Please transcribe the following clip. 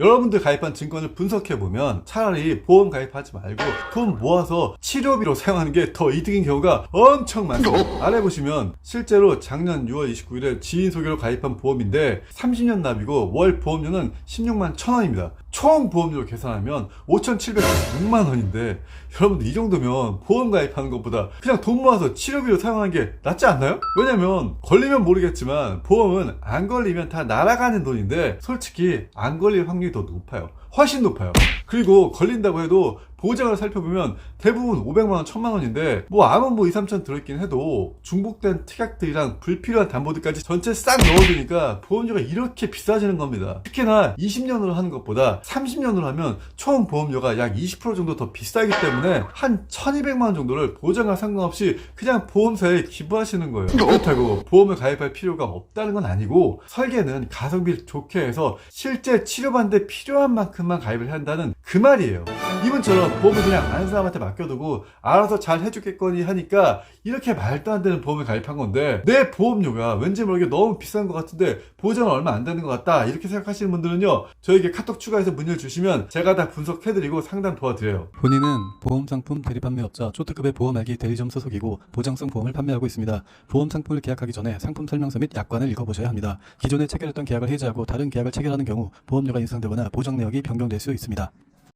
여러분들 가입한 증권을 분석해보면 차라리 보험 가입하지 말고 돈 모아서 치료비로 사용하는 게 더 이득인 경우가 엄청 많습니다. 아래 보시면 실제로 작년 6월 29일에 지인 소개로 가입한 보험인데 30년 납이고 월 보험료는 16만 1000원입니다. 총 보험료로 계산하면 5,796만 원인데 여러분들 이 정도면 보험 가입하는 것보다 그냥 돈 모아서 치료비로 사용하는 게 낫지 않나요? 왜냐면 걸리면 모르겠지만 보험은 안 걸리면 다 날아가는 돈인데 솔직히 안 걸릴 확률이 더 높아요. 훨씬 높아요. 그리고 걸린다고 해도 보장을 살펴보면 대부분 500만원, 1000만원인데 뭐 아무 뭐 2, 3천 들어있긴 해도 중복된 특약들이랑 불필요한 담보들까지 전체 싹 넣어두니까 보험료가 이렇게 비싸지는 겁니다. 특히나 20년으로 하는 것보다 30년으로 하면 총 보험료가 약 20% 정도 더 비싸기 때문에 한 1200만원 정도를 보장과 상관없이 그냥 보험사에 기부하시는 거예요. 그렇다고 보험을 가입할 필요가 없다는 건 아니고 설계는 가성비를 좋게 해서 실제 치료받는데 필요한 만큼만 가입을 한다는 그 말이에요. 이분처럼 보험을 그냥 아는 사람한테 맡겨두고 알아서 잘 해주겠거니 하니까 이렇게 말도 안 되는 보험을 가입한 건데 내 보험료가 왠지 모르게 너무 비싼 것 같은데 보장은 얼마 안 되는 것 같다 이렇게 생각하시는 분들은요 저에게 카톡 추가해서 문의를 주시면 제가 다 분석해드리고 상담 도와드려요 본인은 보험 상품 대리 판매업자 초특급의 보험 알기 대리점 소속이고 보장성 보험을 판매하고 있습니다. 보험 상품을 계약하기 전에 상품 설명서 및 약관을 읽어보셔야 합니다. 기존에 체결했던 계약을 해지하고 다른 계약을 체결하는 경우 보험료가 인상되거나 보장 내역이 변경될 수 있습니다.